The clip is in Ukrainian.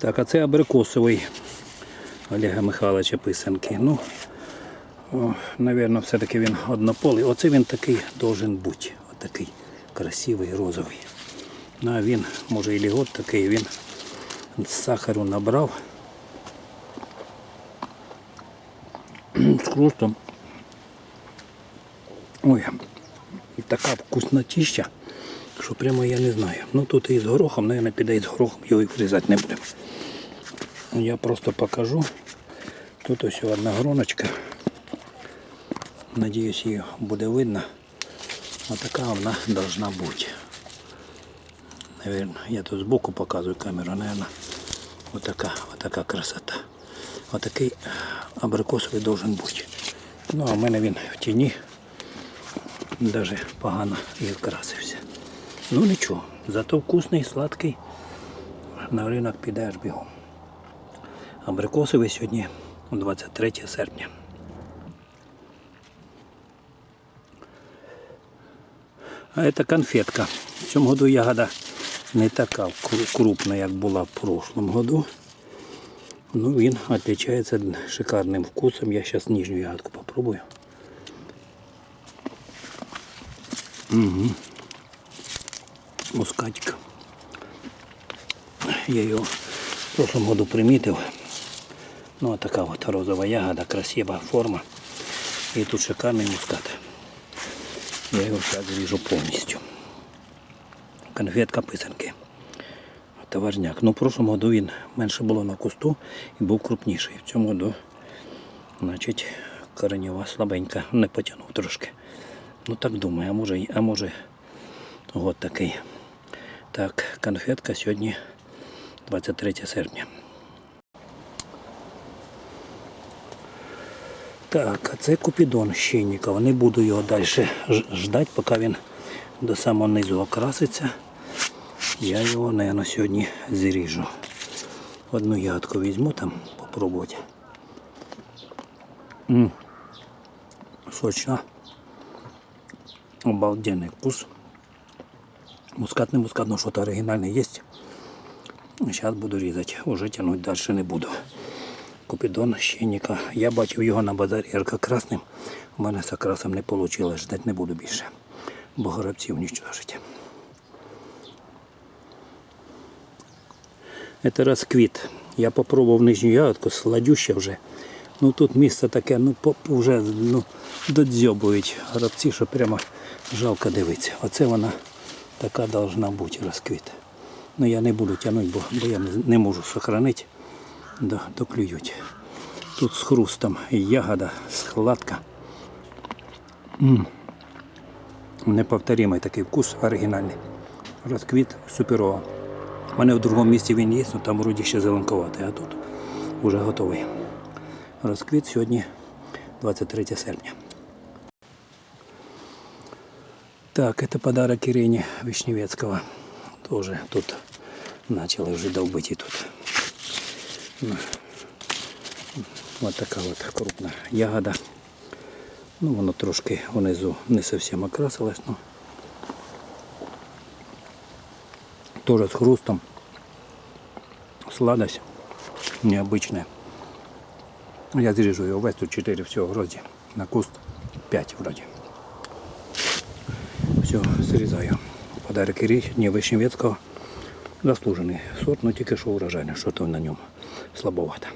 Так, а це абрикосовий Олега Михайловича писанки. Ну, о, навірно, все-таки він однополий. Оце він такий должен бути. Отакий красивий, розовий. Ну, а він, може, і лігот такий, він сахару набрав. З хрустом. Ой, така вкуснотища, що прямо я не знаю. Ну тут і з горохом, мабуть, піде і з горохом, його і врізати не будемо. Я просто покажу. Тут ось одна гроночка. Надіюсь, її буде видно. Отака вона должна бути. Наверно, я тут збоку показую камеру, наверное, отака, отака красота. Отакий абрикосовий должен бути. Ну, а в мене він в тіні даже погано і вкрасився. Ну нічого, зато вкусний, сладкий. На ринок піде аж бігом. Абрикосовий сьогодні 23 серпня. А це конфетка. В цьому году ягода не така кру- крупна, як була в прошлом году. Ну, він отличается шикарним вкусом. Я зараз нижню ягодку попробую. Мускатик. Я його в прошлом году примітив. Ну, а така от розова ягода, красива форма. І тут шикарний мускат. Я його зараз зріжу повністю. Конфетка писанки. Товарняк. Ну, в прошлому году він менше було на кусту і був крупніший. В цьому году, значить, коренева слабенька, не потягнув трошки. Ну так думаю, а може, а може От такий. Так, конфетка сьогодні 23 серпня. Так, це Купідон Щенникова. Не буду його далі ждати, поки він до самого низу окраситься. Я його, мабуть, сьогодні зріжу. Одну ягодку візьму там, попробувати. М. Сочна. Обалденний вкус. Мускат не мускат, но что-то оригинальное есть. Сейчас буду різати. Уже тянуть далі не буду. Купідон щенника. Я бачив його на базарі ярко-красним. У мене з окрасом не вийшло. Ждати не буду більше. Бо горобців уничтожить. Это расквіт. Я попробував нижню ягодку, сладюща вже. Ну тут місце таке, ну вже ну, додзьобують горобці, що прямо жалко дивитися. Оце вона така должна бути розквіт. Ну я не буду тягнути, бо, бо я не, можу сохранити, до, доклюють. Тут з хрустом ягода, складка. Неповторимий такий вкус оригінальний. Розквіт суперово. У мене в другому місці він є, але там вроді ще зеленкуватий, а тут вже готовий. Розквіт сьогодні 23 серпня. Так, это подарок Ирине Вишневецкого. Тоже тут начали вже долбити тут. Ну, Вот така от крупна ягода. Ну, воно трошки внизу не зовсім окрасилось, ну. Тоже з хрустом. Сладость необычная. Я зрежу його весь тут 4 всього вроді. На куст 5 вроді. Все, срізаю. Подарок Ірі Вишневецького. Заслужений сорт, але тільки що урожайний, що то на ньому слабовато.